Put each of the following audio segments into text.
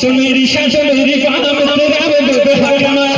सुमेरी शाह सुमेरी पाना मित्र राम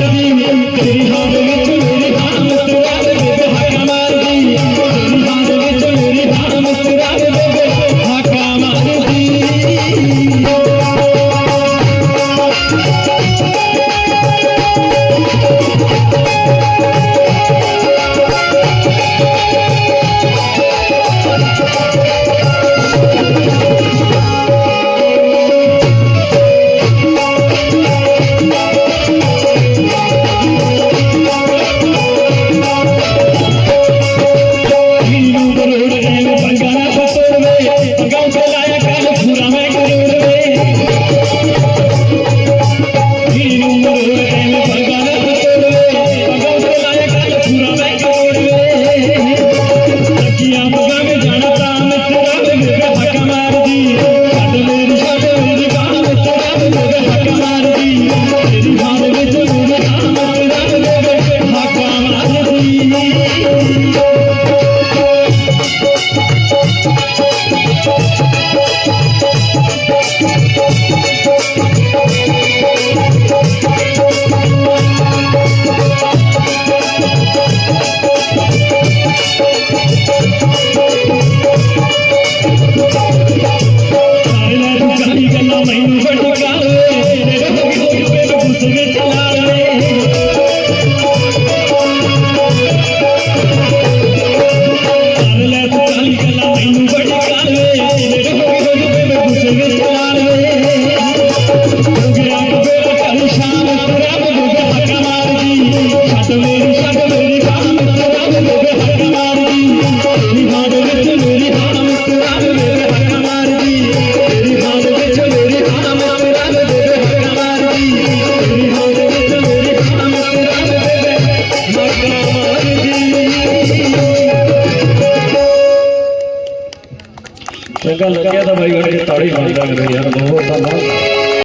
மைம்படுக ਚੰਗਾ ਲੱਗਿਆ ਤਾਂ ਬਾਈ ਗੜ ਕੇ ਤਾੜੀ ਮਾਰਦਾ ਮੈਨੂੰ ਯਾਰ ਬਹੁਤ ਧੰਨਵਾਦ।